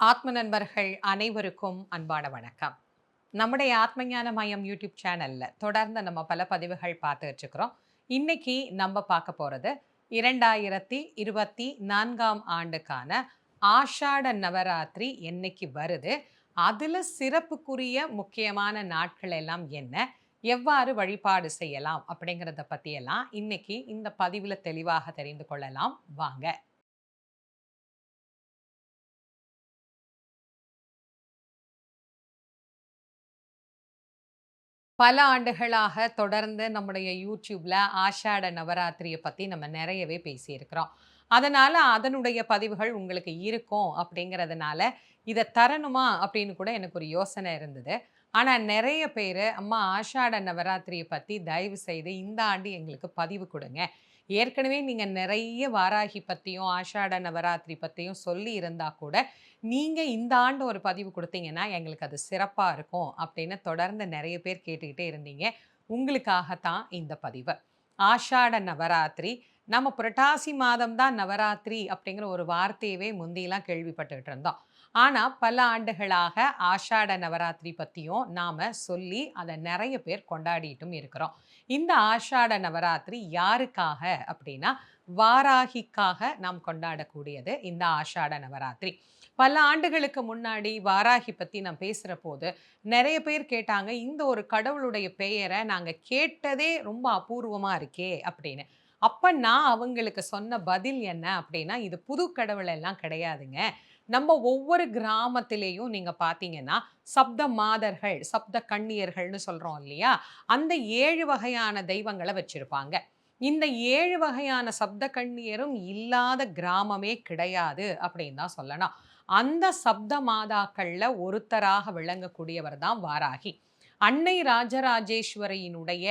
ஆத்ம நண்பர்கள் அனைவருக்கும் அன்பான வணக்கம். நம்முடைய ஆத்மஞான மயம் யூடியூப் சேனல்ல தொடர்ந்து நம்ம பல பதிவுகள் பார்த்துட்டு இருக்கிறோம் இன்னைக்கு நம்ம பார்க்க போறது இரண்டாயிரத்தி இருபத்தி நான்காம் ஆண்டுக்கான ஆஷாட நவராத்திரி என்னைக்கு வருது? அதுல சிறப்புக்குரிய முக்கியமான நாட்கள் எல்லாம் என்ன? எவ்வாறு வழிபாடு செய்யலாம்? அப்படிங்கிறத பற்றியெல்லாம் இன்னைக்கு இந்த பதிவில் தெளிவாக தெரிந்து கொள்ளலாம். வாங்க. பல ஆண்டுகளாக தொடர்ந்து நம்முடைய யூடியூப்ல ஆஷாட நவராத்திரியை பத்தி நம்ம நிறையவே பேசியிருக்கிறோம். அதனால அதனுடைய பதிவுகள் உங்களுக்கு இருக்கும் அப்படிங்கிறதுனால இதை தரணுமா அப்படின்னு கூட எனக்கு ஒரு யோசனை இருந்தது. ஆனால் நிறைய பேர் அம்மா ஆஷாட நவராத்திரியை பற்றி தயவு செய்து இந்த ஆண்டு எங்களுக்கு பதிவு கொடுங்க. ஏற்கனவே நீங்கள் நிறைய வாராகி பற்றியும் ஆஷாட நவராத்திரி பற்றியும் சொல்லி இருந்தால் கூட நீங்கள் இந்த ஆண்டு ஒரு பதிவு கொடுத்தீங்கன்னா எங்களுக்கு அது சிறப்பாக இருக்கும் அப்படின்னு தொடர்ந்து நிறைய பேர் கேட்டுக்கிட்டே இருந்தீங்க. உங்களுக்காகத்தான் இந்த பதிவு. ஆஷாட நவராத்திரி நம்ம புரட்டாசி மாதம் தான் நவராத்திரி அப்படிங்கிற ஒரு வார்த்தையவே முந்தியெல்லாம் கேள்விப்பட்டுக்கிட்டு இருந்தோம். ஆனால் பல ஆண்டுகளாக ஆஷாட நவராத்திரி பற்றியும் நாம் சொல்லி அதை நிறைய பேர் கொண்டாடிட்டும் இருக்கிறோம். இந்த ஆஷாட நவராத்திரி யாருக்காக அப்படின்னா வாராகிக்காக நாம் கொண்டாடக்கூடியது இந்த ஆஷாட நவராத்திரி. பல ஆண்டுகளுக்கு முன்னாடி வாராகி பற்றி நான் பேசுகிற போது நிறைய பேர் கேட்டாங்க இந்த ஒரு கடவுளுடைய பெயரை நாங்கள் கேட்டதே ரொம்ப அபூர்வமாக இருக்கே அப்படின்னு. அப்போ நான் அவங்களுக்கு சொன்ன பதில் என்ன அப்படின்னா இது புது கடவுள் எல்லாம் கிடையாதுங்க. நம்ம ஒவ்வொரு கிராமத்திலேயும் நீங்கள் பார்த்தீங்கன்னா சப்த மாதர்கள் சப்த கண்ணியர்கள்னு சொல்கிறோம் இல்லையா? அந்த ஏழு வகையான தெய்வங்களை வச்சுருப்பாங்க. இந்த ஏழு வகையான சப்த கண்ணியரும் இல்லாத கிராமமே கிடையாது அப்படின்னு தான் சொல்லணும். அந்த சப்த மாதாக்களில் ஒருத்தராக விளங்கக்கூடியவர் தான் வாராகி. அன்னை ராஜராஜேஸ்வரியினுடைய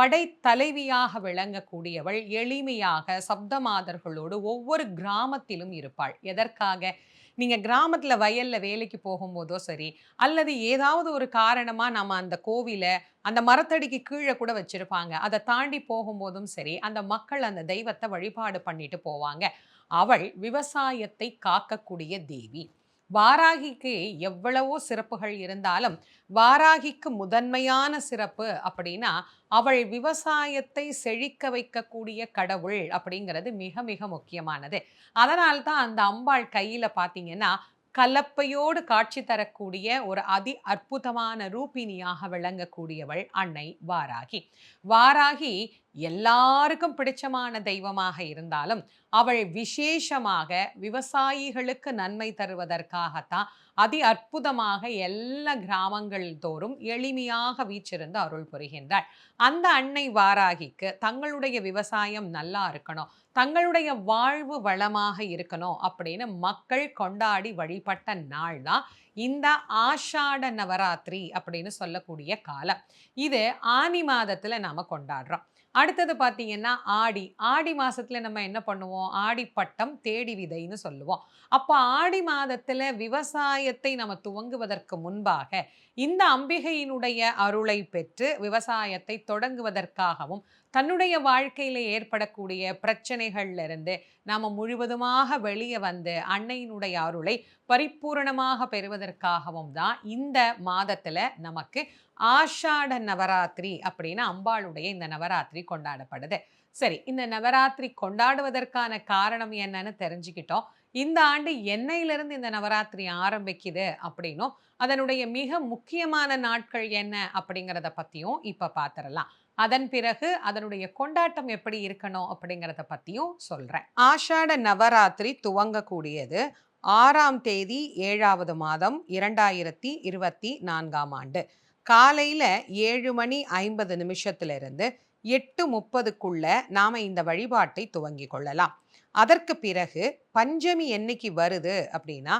படைத்தலைவியாக விளங்கக்கூடியவள் எளிமையாக சப்தமாதர்களோடு ஒவ்வொரு கிராமத்திலும் இருப்பாள். எதற்காக? நீங்கள் கிராமத்தில் வயலில் வேலைக்கு போகும்போதோ சரி அல்லது ஏதாவது ஒரு காரணமாக நம்ம அந்த கோவிலை அந்த மரத்தடிக்கு கீழே கூட வச்சுருப்பாங்க. அதை தாண்டி போகும்போதும் சரி அந்த மக்கள் அந்த தெய்வத்தை வழிபாடு பண்ணிட்டு போவாங்க. அவள் விவசாயத்தை காக்கக்கூடிய தேவி. வாராகிக்கு எவ்வளவோ சிறப்புகள் இருந்தாலும் வாராகிக்கு முதன்மையான சிறப்பு அப்படின்னா அவள் விவசாயத்தை செழிக்க வைக்கக்கூடிய கடவுள் அப்படிங்கிறது மிக மிக முக்கியமானது. அதனால்தான் அந்த அம்பாள் கையில் பார்த்தீங்கன்னா கலப்பையோடு காட்சி தரக்கூடிய ஒரு அதி அற்புதமான ரூபினியாக விளங்கக்கூடியவள் அன்னை வாராகி. வாராகி எல்லாருக்கும் பிடிச்சமான தெய்வமாக இருந்தாலும் அவள் விசேஷமாக விவசாயிகளுக்கு நன்மை தருவதற்காகத்தான் அதி அற்புதமாக எல்லா கிராமங்கள் தோறும் எளிமையாக வீச்சிருந்து அருள் புரிகின்றாள். அந்த அன்னை வாராகிக்கு தங்களுடைய விவசாயம் நல்லா இருக்கணும் தங்களுடைய வாழ்வு வளமாக இருக்கணும் அப்படின்னு மக்கள் கொண்டாடி வழிபட்ட நாள் தான் இந்த ஆஷாட நவராத்திரி அப்படின்னு சொல்லக்கூடிய காலம். இது ஆனி மாதத்தில் நாம் கொண்டாடுறோம். அடுத்தது பார்த்தீங்கன்னா ஆடி. ஆடி மாசத்துல நம்ம என்ன பண்ணுவோம்? ஆடி பட்டம் தேடி விதைன்னு சொல்லுவோம். அப்போ ஆடி மாதத்துல விவசாயத்தை நம்ம துவங்குவதற்கு முன்பாக இந்த அம்பிகையினுடைய அருளை பெற்று விவசாயத்தை தொடங்குவதற்காகவும் தன்னுடைய வாழ்க்கையில் ஏற்படக்கூடிய பிரச்சனைகள்ல இருந்து முழுவதுமாக வெளியே வந்து அன்னையினுடைய அருளை பரிபூரணமாக பெறுவதற்காகவும் தான் இந்த மாதத்தில் நமக்கு ஆஷாட நவராத்திரி அப்படின்னு அம்பாளுடைய இந்த நவராத்திரி கொண்டாடப்படுது. சரி இந்த நவராத்திரி கொண்டாடுவதற்கான காரணம் என்னன்னு தெரிஞ்சுக்கிட்டோம். இந்த ஆண்டு என்னையிலிருந்து இந்த நவராத்திரி ஆரம்பிக்குது அப்படின்னும் அதனுடைய மிக முக்கியமான நாட்கள் என்ன அப்படிங்கிறத பற்றியும் இப்போ பார்த்துடலாம் அதன் பிறகு அதனுடைய கொண்டாட்டம் எப்படி இருக்கணும் அப்படிங்கிறத பற்றியும் சொல்கிறேன் ஆஷாட நவராத்திரி துவங்கக்கூடியது ஆறாம் தேதி ஏழாவது மாதம் இரண்டாயிரத்தி இருபத்தி நான்காம் ஆண்டு. காலையில் ஏழு மணி ஐம்பது நிமிஷத்திலிருந்து எட்டு முப்பதுக்குள்ள நாம் இந்த வழிபாட்டை துவங்கி கொள்ளலாம். அதற்கு பிறகு பஞ்சமி என்னைக்கு வருது அப்படின்னா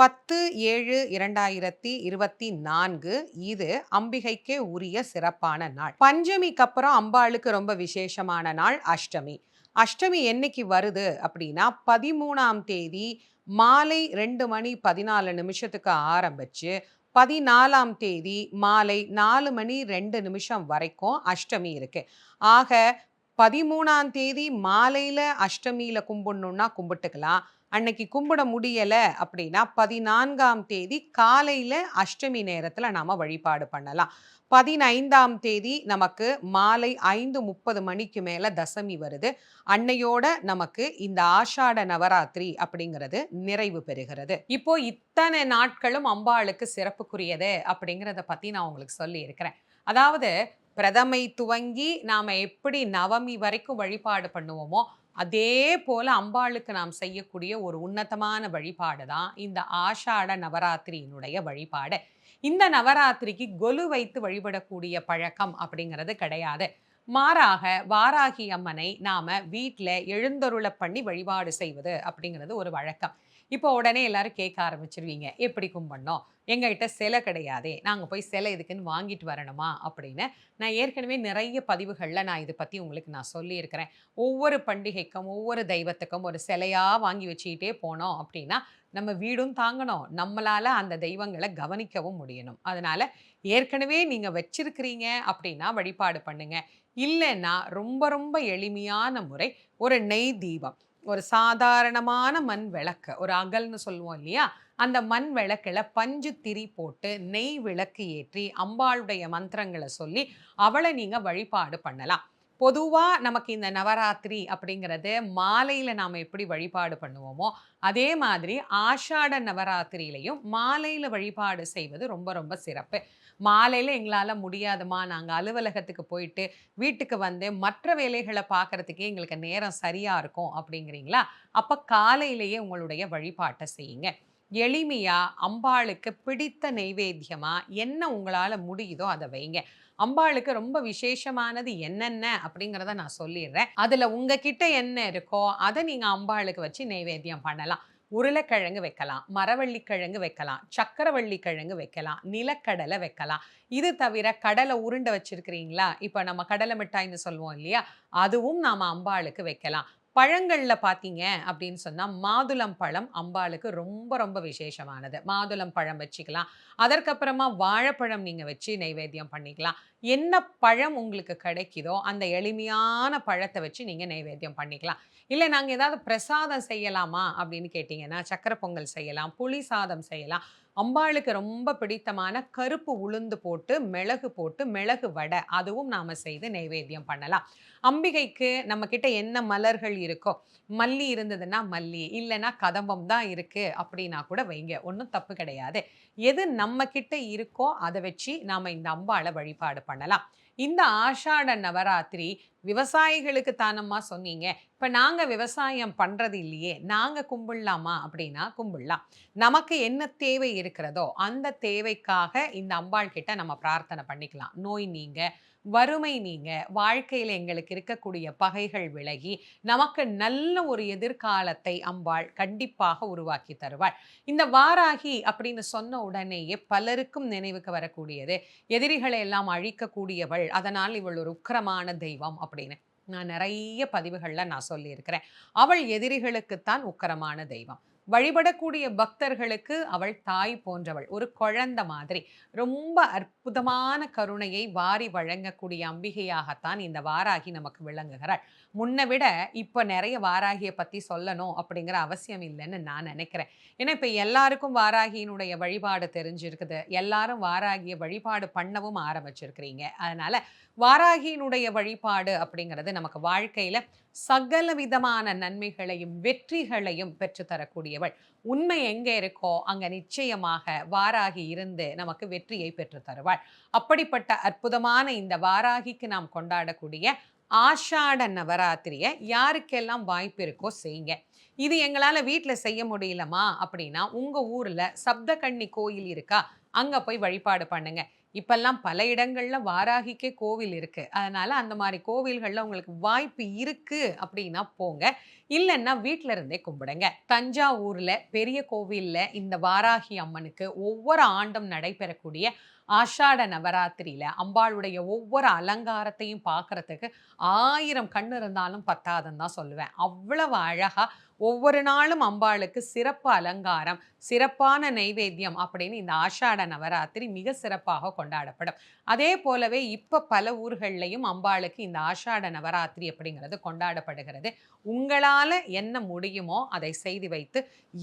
பத்து ஏழு இரண்டாயிரத்தி இருபத்தி நான்கு. இது அம்பிகைக்கே உரிய சிறப்பான நாள். பஞ்சமிக்கு அப்புறம் அம்பாளுக்கு ரொம்ப விசேஷமான நாள் அஷ்டமி. அஷ்டமி என்னைக்கு வருது அப்படின்னா பதிமூணாம் தேதி மாலை ரெண்டு மணி பதினாலு நிமிஷத்துக்கு ஆரம்பிச்சு பதினாலாம் தேதி மாலை நாலு மணி ரெண்டு நிமிஷம் வரைக்கும் அஷ்டமி இருக்கு. ஆக பதிமூணாம் தேதி மாலையில் அஷ்டமியில் கும்பிடணுன்னா கும்பிட்டுக்கலாம். அன்னைக்கு கும்பிட முடியலை அப்படின்னா பதினான்காம் தேதி காலையில் அஷ்டமி நேரத்தில் நாம் வழிபாடு பண்ணலாம். பதினைந்தாம் தேதி நமக்கு மாலை ஐந்து முப்பது மணிக்கு மேலே தசமி வருது. அன்னையோட நமக்கு இந்த ஆஷாட நவராத்திரி அப்படிங்கிறது நிறைவு பெறுகிறது. இப்போ இத்தனை நாட்களும் அம்பாளுக்கு சிறப்புக்குரியது அப்படிங்கிறத பற்றி நான் உங்களுக்கு சொல்லியிருக்கிறேன் அதாவது பிரதமை துவங்கி நாம் எப்படி நவமி வரைக்கும் வழிபாடு பண்ணுவோமோ அதே போல அம்பாளுக்கு நாம் செய்யக்கூடிய ஒரு உன்னதமான வழிபாடு தான் இந்த ஆஷாட நவராத்திரியினுடைய வழிபாடு. இந்த நவராத்திரிக்கு கொலு வைத்து வழிபடக்கூடிய பழக்கம் அப்படிங்கிறது கிடையாது. மாறாக வாராகி அம்மனை நாம வீட்டில் எழுந்தருள பண்ணி வழிபாடு செய்வது அப்படிங்கிறது ஒரு வழக்கம். இப்போ உடனே எல்லாரும் கேட்க ஆரம்பிச்சிருவீங்க எப்படி கும்பிடணும் எங்ககிட்ட சிலை கிடையாதே. நாங்கள் போய் சிலை இதுக்குன்னு வாங்கிட்டு வரணுமா? அப்படின்னு. நான் ஏற்கனவே நிறைய பதிவுகளில் நான் இதை பற்றி உங்களுக்கு நான் சொல்லியிருக்கிறேன். ஒவ்வொரு பண்டிகைக்கும் ஒவ்வொரு தெய்வத்துக்கும் ஒரு சிலையாக வாங்கி வச்சுக்கிட்டே போனோம் அப்படின்னா நம்ம வீடும் தாங்கணும். நம்மளால் அந்த தெய்வங்களை கவனிக்கவும் முடியணும். அதனால் ஏற்கனவே நீங்கள் வச்சிருக்கிறீங்க அப்படின்னா வழிபாடு பண்ணுங்கள் இல்லைன்னா ரொம்ப ரொம்ப எளிமையான முறை ஒரு நெய் தீபம். ஒரு சாதாரணமான மண் விளக்கு ஒரு அகல்னு சொல்லுவோம் இல்லையா? அந்த மண் விளக்கில் பஞ்சு திரி போட்டு நெய் விளக்கு ஏற்றி அம்பாளுடைய மந்திரங்களை சொல்லி அவளை நீங்கள் வழிபாடு பண்ணலாம். பொதுவாக நமக்கு இந்த நவராத்திரி அப்படிங்கிறது மாலையில் நாம் எப்படி வழிபாடு பண்ணுவோமோ அதே மாதிரி ஆஷாட நவராத்திரியிலையும் மாலையில் வழிபாடு செய்வது ரொம்ப ரொம்ப சிறப்பு. மாலையில் எங்களால் முடியாதுமா நாங்கள் அலுவலகத்துக்கு போயிட்டு வீட்டுக்கு வந்து மற்ற வேலைகளை பார்க்குறதுக்கே எங்களுக்கு நேரம் சரியாக இருக்கும் அப்படிங்கிறீங்களா? அப்போ காலையிலேயே உங்களுடைய வழிபாட்டை செய்யுங்க. எளிமையாக அம்பாளுக்கு பிடித்த நெய்வேத்தியமாக என்ன உங்களால் முடியுதோ அதை வைங்க. அம்பாளுக்கு ரொம்ப விசேஷமானது என்னென்ன அப்படிங்கிறத நான் சொல்லிடுறேன். அதில் உங்ககிட்ட என்ன இருக்கோ அதை நீங்கள் அம்பாளுக்கு வச்சு நெய்வேத்தியம் பண்ணலாம். உருளைக்கிழங்கு வைக்கலாம் மரவள்ளி கிழங்கு வைக்கலாம் சக்கரவள்ளி கிழங்கு வைக்கலாம் நிலக்கடலை வைக்கலாம். இது தவிர கடலை உருண்டை வச்சிருக்கிறீங்களா? இப்போ நம்ம கடலை மிட்டாய்னு சொல்லுவோம் இல்லையா? அதுவும் நாம் அம்பாளுக்கு வைக்கலாம். பழங்களில் பார்த்தீங்க அப்படின்னு சொன்னால் மாதுளம் பழம் அம்பாளுக்கு ரொம்ப ரொம்ப விசேஷமானது. மாதுளம் பழம் வச்சுக்கலாம். அதற்கப்புறமா வாழைப்பழம் நீங்கள் வச்சு நைவேத்தியம் பண்ணிக்கலாம். என்ன பழம் உங்களுக்கு கிடைக்குதோ அந்த எளிமையான பழத்தை வச்சு நீங்கள் நைவேத்தியம் பண்ணிக்கலாம். இல்லை நாங்கள் ஏதாவது பிரசாதம் செய்யலாமா அப்படின்னு கேட்டிங்கன்னா சக்கரை பொங்கல் செய்யலாம் புளி சாதம் செய்யலாம். அம்பாளுக்கு ரொம்ப பிடித்தமான கருப்பு உளுந்து போட்டு மிளகு போட்டு மிளகு வடை. அதுவும் நாம் செய்து நைவேத்தியம் பண்ணலாம். அம்பிகைக்கு நம்ம கிட்ட என்ன மலர்கள் இருக்கோ மல்லி இருந்ததுன்னா மல்லி இல்லைன்னா கதம்பம் தான் இருக்கு அப்படின்னா கூட வைங்க. ஒன்றும் தப்பு கிடையாது. எது நம்ம கிட்ட இருக்கோ அதை வச்சு நாம் இந்த அம்பாளை வழிபாடு பண்ணலாம். இந்த ஆஷாட நவராத்திரி விவசாயிகளுக்கு தானம்மா சொன்னீங்க. இப்போ நாங்கள் விவசாயம் பண்ணுறது இல்லையே நாங்கள் கும்பிடலாமா அப்படின்னா கும்பிடலாம். நமக்கு என்ன தேவை இருக்கிறதோ அந்த தேவைக்காக இந்த அம்பாள் கிட்ட நம்ம பிரார்த்தனை பண்ணிக்கலாம். நோய் நீங்க வறுமை நீங்க வாழ்க்கையில் எங்களுக்கு இருக்கக்கூடிய பகைகள் விலகி நமக்கு நல்ல ஒரு எதிர்காலத்தை அம்பாள் கண்டிப்பாக உருவாக்கி தருவாள். இந்த வாராகி அப்படின்னு சொன்ன உடனேயே பலருக்கும் நினைவுக்கு வரக்கூடியது எதிரிகளை எல்லாம் அழிக்கக்கூடியவள் அதனால் இவள் ஒரு உக்கிரமான தெய்வம் அப்படின்னு நான் நிறைய பதிவுகளில் நான் சொல்லியிருக்கிறேன். அவள் எதிரிகளுக்குத்தான் உக்கரமான தெய்வம். வழிபடக்கூடிய பக்தர்களுக்கு அவள் தாய் போன்றவள். ஒரு குழந்த மாதிரி. ரொம்ப அற்புதமான கருணையை வாரி வழங்கக்கூடிய அம்பிகையாகத்தான் இந்த வாராகி நமக்கு விளங்குகிறாள். முன்னை விட இப்போ நிறைய வாராகியை பற்றி சொல்லணும் அப்படிங்கிற அவசியம் இல்லைன்னு நான் நினைக்கிறேன். ஏன்னா இப்போ எல்லாருக்கும் வாராகியினுடைய வழிபாடு தெரிஞ்சிருக்குது. எல்லாரும் வாராகியை வழிபாடு பண்ணவும் ஆரம்பிச்சிருக்கிறீங்க. அதனால் வாராகியினுடைய வழிபாடு அப்படிங்கிறது நமக்கு வாழ்க்கையில் சகல விதமான நன்மைகளையும் வெற்றிகளையும் பெற்றுத்தரக்கூடியவள். உண்மை எங்கே இருக்கோ அங்கே நிச்சயமாக வாராகி இருந்து நமக்கு வெற்றியை பெற்றுத்தருவாள். அப்படிப்பட்ட அற்புதமான இந்த வாராகிக்கு நாம் கொண்டாடக்கூடிய ஆஷாட நவராத்திரியை யாருக்கெல்லாம் வாய்ப்பு இருக்கோ செய்யுங்க. இது எங்களால் வீட்டில் செய்ய முடியலமா அப்படின்னா உங்கள் ஊரில் சப்தகண்ணி கோயில் இருக்கா அங்கே போய் வழிபாடு பண்ணுங்க. இப்பெல்லாம் பல இடங்களில் வாராகிக்கே கோவில் இருக்கு. அதனால அந்த மாதிரி கோவில்களில் உங்களுக்கு வாய்ப்பு இருக்கு அப்படின்னா போங்க. இல்லைன்னா வீட்டில இருந்தே கும்பிடுங்க. தஞ்சாவூரில் பெரிய கோவிலில் இந்த வாராகி அம்மனுக்கு ஒவ்வொரு ஆண்டும் நடைபெறக்கூடிய ஆஷாட நவராத்திரியில அம்பாளுடைய ஒவ்வொரு அலங்காரத்தையும் பார்க்கறதுக்கு ஆயிரம் கண் இருந்தாலும் பத்தாதுன்னு தான் சொல்லுவேன். அவ்வளவு அழகாக ஒவ்வொரு நாளும் அம்பாளுக்கு சிறப்பு அலங்காரம் சிறப்பான நைவேத்தியம் அப்படின்னு இந்த ஆஷாட நவராத்திரி மிக சிறப்பாக கொண்டாடப்படும். அதே போலவே இப்போ பல ஊர்கள்லையும் அம்பாளுக்கு இந்த ஆஷாட நவராத்திரி அப்படிங்கிறது கொண்டாடப்படுகிறது. உங்களால் என்ன முடியுமோ அதை செய்து வைத்து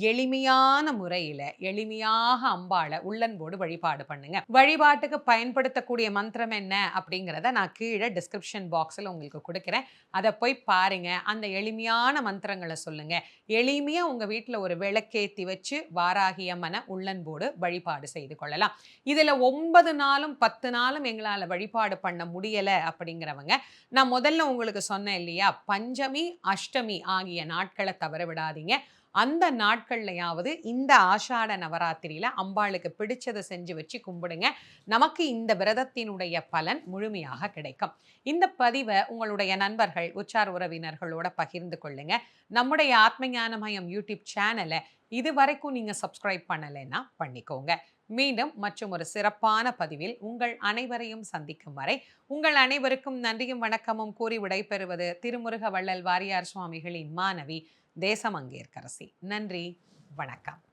எளிமையான முறையில் எளிமையாக அம்பாளை உள்ளன்போடு வழிபாடு பண்ணுங்க. வழிபாட்டுக்கு பயன்படுத்தக்கூடிய மந்திரம் என்ன அப்படிங்கிறத நான் கீழே டிஸ்கிரிப்ஷன் பாக்ஸில் உங்களுக்கு கொடுக்குறேன். அதை போய் பாருங்க. அந்த எளிமையான மந்திரங்களை சொல்லுங்க. எளிமையாக உங்கள் வீட்டில் ஒரு விளக்கேற்றி வச்சு வாராகிய மன உள்ளன்போடு வழிபாடு செய்து கொள்ளலாம். இதில் ஒன்பது நாளும் பத்து நாளும் எங்களால் வழிபாடு பண்ண முடியலை அப்படிங்கிறவங்க நான் முதல்ல உங்களுக்கு சொன்னேன் இல்லையா? பஞ்சமி அஷ்டமி ஆகிய நாட்களை தவற விடாதீங்க. அந்த நாட்கள்லையாவது இந்த ஆஷாட நவராத்திரியில அம்பாளுக்கு பிடிச்சதை செஞ்சு வச்சு கும்பிடுங்க. நமக்கு இந்த விரதத்தினுடைய பலன் முழுமையாக கிடைக்கும். இந்த பதிவை உங்களுடைய நண்பர்கள் உச்சார் உறவினர்களோட பகிர்ந்து கொள்ளுங்க. நம்முடைய ஆத்ம ஞானமயம் யூடியூப் சேனலை இது வரைக்கும் நீங்க சப்ஸ்கிரைப் பண்ணலைன்னா பண்ணிக்கோங்க. மீண்டும் மற்றும் ஒரு சிறப்பான பதிவில் உங்கள் அனைவரையும் சந்திக்கும் வரை உங்கள் அனைவருக்கும் நன்றியும் வணக்கமும் கூறி விடைபெறுவது திருமுருக வள்ளல் வாரியார் சுவாமிகளின் மாணவி தேசமங்கேற்கரசி நன்றி. வணக்கம்.